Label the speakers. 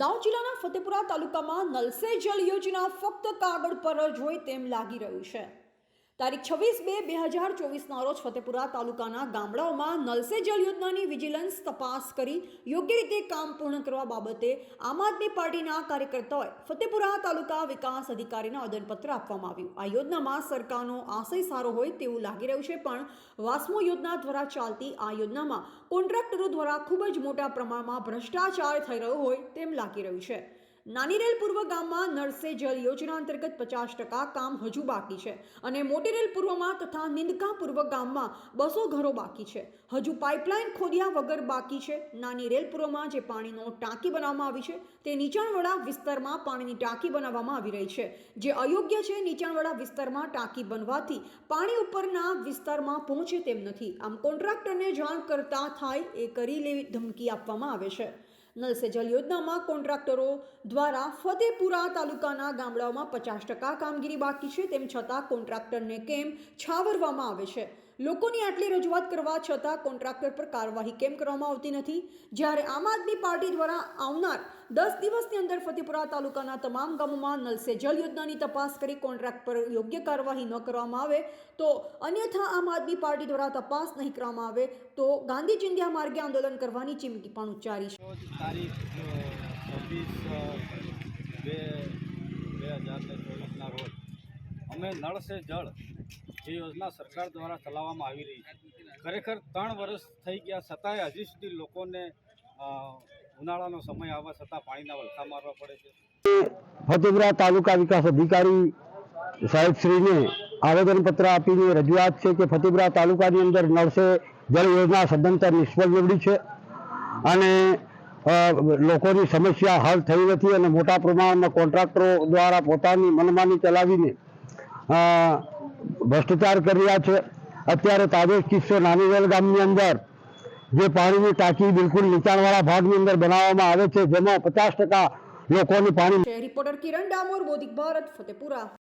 Speaker 1: દાહોદ જિલ્લાના ફતેપુરા તાલુકામાં નલસે જલ યોજના ફક્ત કાગળ પર જ હોય તેમ લાગી રહ્યું છે. તારીખ છવ્વીસ બે બે હજાર ચોવીસના રોજ ફતેપુરા તાલુકાના ગામડાઓમાં નલસે જલ યોજનાની વિજિલન્સ તપાસ કરી યોગ્ય રીતે કામ પૂર્ણ કરવા બાબતે આમ આદમી પાર્ટીના કાર્યકર્તાઓએ ફતેપુરા તાલુકા વિકાસ અધિકારીને આવેદનપત્ર આપવામાં આવ્યું. આ યોજનામાં સરકારનો આશય સારો હોય તેવું લાગી રહ્યું છે, પણ વાસ્મો યોજના દ્વારા ચાલતી આ યોજનામાં કોન્ટ્રાક્ટરો દ્વારા ખૂબ જ મોટા પ્રમાણમાં ભ્રષ્ટાચાર થઈ રહ્યો હોય તેમ લાગી રહ્યું છે. નાનીરેલ પૂર્વ ગામમાં નળસે જલ યોજના અંતર્ગત પચાસ ટકા કામ હજુ બાકી છે અને મોટીરેલ પૂર્વમાં તથા નિંદકા પૂર્વ ગામમાં બસો ઘરો બાકી છે. હજુ પાઇપલાઇન ખોદ્યા વગર બાકી છે. નાની રેલ પૂર્વમાં જે પાણીનો ટાંકી બનાવવામાં આવી છે તે નીચાણવાળા વિસ્તારમાં પાણીની ટાંકી બનાવવામાં આવી રહી છે. જે અયોગ્ય છે નીચાણવાળા વિસ્તારમાં ટાંકી બનવાથી પાણી ઉપરના વિસ્તારમાં પહોંચે તેમ નથી. આમ કોન્ટ્રાક્ટરને જાણ કરતા થાય એ કરી લેવી ધમકી આપવામાં આવે છે. નલ સે યોજનામાં કોન્ટ્રાક્ટરો દ્વારા ફતેપુરા તાલુકાના ગામડાઓમાં પચાસ ટકા કામગીરી બાકી છે, તેમ છતાં કોન્ટ્રાક્ટરને કેમ છાવરવામાં આવે છે? લોકોની આટલી રજૂઆત કરવા છતાં કોન્ટ્રાક્ટર પર કાર્યવાહી કેમ કરવામાં આવતી નથી? જ્યારે આમ આદમી પાર્ટી દ્વારા આવનાર દસ દિવસની અંદર ફતેપુરા તાલુકાના તમામ ગામોમાં નલ જલ યોજનાની તપાસ કરી કોન્ટ્રાક્ટ પર યોગ્ય કાર્યવાહી ન કરવામાં આવે, તો અન્યથા આમ આદમી પાર્ટી દ્વારા તપાસ નહીં કરવામાં આવે, તો ગાંધી ચિંધ્યા માર્ગે આંદોલન કરવાની ચીમકી પણ ઉચ્ચારી છે.
Speaker 2: અમે નળ સે જળ જે યોજના સરકાર દ્વારા ચલાવવામાં આવી રહી છે. ખરેખર ત્રણ વર્ષ થઈ ગયા છતાંય હજી સુધી લોકોને ઉનાળાનો સમય આવવા છતાં પાણીના વલખા મારવા પડે છે.
Speaker 3: ફતેપુરા તાલુકા વિકાસ અધિકારી સાહેબશ્રીને આવેદનપત્ર આપીને રજૂઆત છે કે ફતેપુરા તાલુકાની અંદર નળસે જળ યોજના સદંતર નિષ્ફળ નીવડી છે અને લોકોની સમસ્યા હલ થઈ નથી અને મોટા પ્રમાણમાં કોન્ટ્રાક્ટરો દ્વારા પોતાની મનમાની ચલાવીને ભ્રષ્ટાચાર કરી રહ્યા છે. અત્યારે તાજો કિસ્સો નાનીવેલ ગામની અંદર, જે પાણીની ટાંકી બિલકુલ નીચાણવાળા ભાગની અંદર બનાવવામાં આવે છે, જેમાં પચાસ ટકા લોકોની પાણી
Speaker 1: રિપોર્ટર કિરણ ડામોર, બોધિક ભારત, ફતેપુરા.